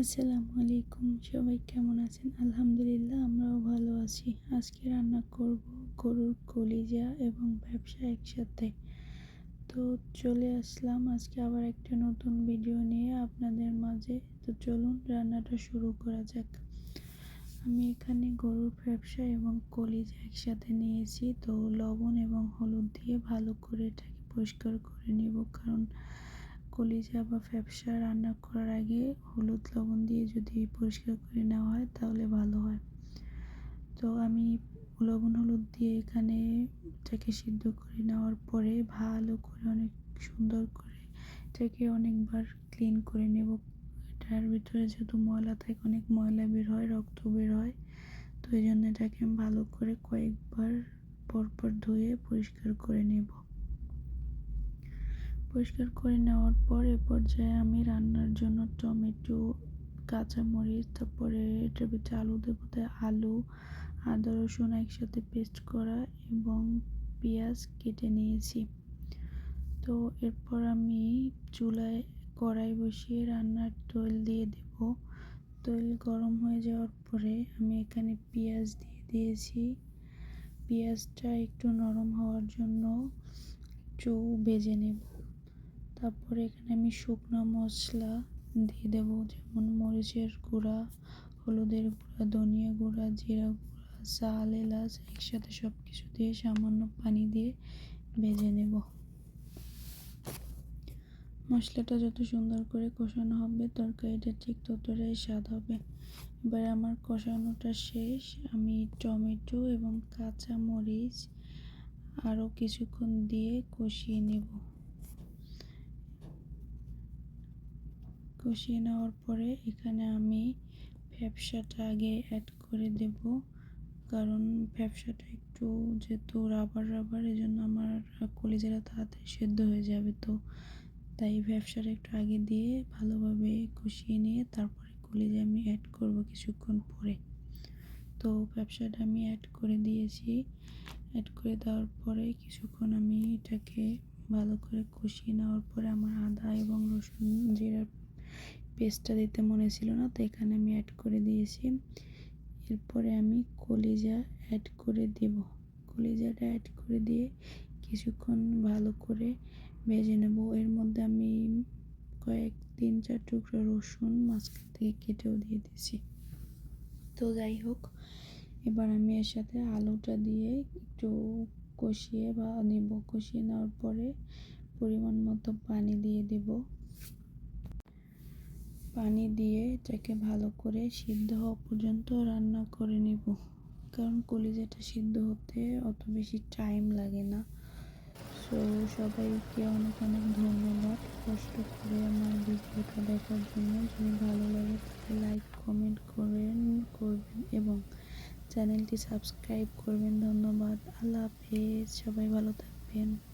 আসসালামু আলাইকুম, সবাই কেমন আছেন? আলহামদুলিল্লাহ, আমরাও ভালো আছি। আজকে রান্না করব গরুর কলিজা এবং ব্যবসা একসাথে। তো চলে আসলাম আজকে আবার একটা নতুন ভিডিও নিয়ে আপনাদের মাঝে। তো চলুন রান্নাটা শুরু করা যাক। আমি এখানে গরুর ব্যবসা এবং কলিজা একসাথে নিয়েছি। তো লবণ এবং হলুদ দিয়ে ভালো করে এটাকে পরিষ্কার করে নেব। কারণ কলিজা বা ফ্যাপসা রান্না করার আগে হলুদ লবণ দিয়ে যদি পরিষ্কার করে নেওয়া হয়, তাহলে ভালো হয়। তো আমি লবণ হলুদ দিয়ে এখানে এটাকে সিদ্ধ করে নেওয়ার পরে ভালো করে অনেক সুন্দর করে এটাকে অনেকবার ক্লিন করে নেব। এটার ভিতরে যেহেতু ময়লা থাকে, অনেক ময়লা বের হয়, রক্ত বের হয়, তো এই জন্য এটাকে আমি ভালো করে কয়েকবার পরপর ধুয়ে পরিষ্কার করে নেব। পরিষ্কার করে নেওয়ার পর এ পর্যায়ে আমি রান্নার জন্য টমেটো, কাঁচামরিচ, তারপরে এটার ভিতরে আলু দেবো, তাই আলু, আদা, রসুন একসাথে পেস্ট করা এবং পেঁয়াজ কেটে নিয়েছি। তো এরপর আমি চুলায় কড়াই বসিয়ে রান্নার তৈল দিয়ে দেব। তৈল গরম হয়ে যাওয়ার পরে আমি এখানে পেঁয়াজ দিয়ে দিয়েছি। পেঁয়াজটা একটু নরম হওয়ার জন্য একটু ভেজে নেব। তারপরে এখানে আমি শুকনো মশলা দিয়ে দেব, যেমন মরিচের গুঁড়া, হলুদের গুঁড়া, ধনিয়া গুঁড়া, জিরা গুঁড়া চাল এলাচ, একসাথে সব কিছু দিয়ে সামান্য পানি দিয়ে ভেজে নেব। মশলাটা যত সুন্দর করে কষানো হবে, তরকারিটা ঠিক ততটাই স্বাদ হবে। এবার আমার কষানোটা শেষ। আমি টমেটো এবং কাঁচা মরিচ আরও কিছুক্ষণ দিয়ে কষিয়ে নেব। কষিয়ে নেওয়ার পরে এখানে আমি ব্যবসাটা আগে অ্যাড করে দেব। কারণ ব্যবসাটা একটু যেহেতু রাবার রাবার এই জন্য আমার কলিজাটা তাড়াতাড়ি সেদ্ধ হয়ে যাবে তো। তাই ব্যবসাটা একটু আগে দিয়ে ভালোভাবে কষিয়ে নিয়ে তারপরে কলিজা আমি অ্যাড করব কিছুক্ষণ পরে। তো ব্যবসাটা আমি অ্যাড করে দিয়েছি। অ্যাড করে দেওয়ার পরে কিছুক্ষণ আমি এটাকে ভালো করে কষিয়ে নেওয়ার পরে আমার আদা এবং রসুন জিরার পেস্টটা দিতে মনে ছিল না, তো এখানে আমি অ্যাড করে দিয়েছি। এরপরে আমি কলিজা অ্যাড করে দেব। কলিজাটা অ্যাড করে দিয়ে কিছুক্ষণ ভালো করে ভেজে নেব। এর মধ্যে আমি কয়েক তিন চার টুকরো রসুন মাঝখান থেকে কেটেও দিয়ে দিয়েছি। তো যাই হোক, এবার আমি এর সাথে আলুটা দিয়ে একটু কষিয়ে বা নেব। কষিয়ে নেওয়ার পরে পরিমাণ মতো পানি দিয়ে দেব। পানি দিয়ে এটাকে ভালো করে সিদ্ধ হওয়া পর্যন্ত রান্না করে নেব। কারণ কলিজাটা সিদ্ধ হতে অত বেশি টাইম লাগে না। সো সবাইকে অনেক অনেক ধন্যবাদ কষ্ট করে আমার ভিডিওটা দেখার জন্য। যদি ভালো লাগে তাহলে লাইক কমেন্ট করেন, করবেন এবং চ্যানেলটি সাবস্ক্রাইব করবেন। ধন্যবাদ। আল্লাহ হাফেজ। সবাই ভালো থাকবেন।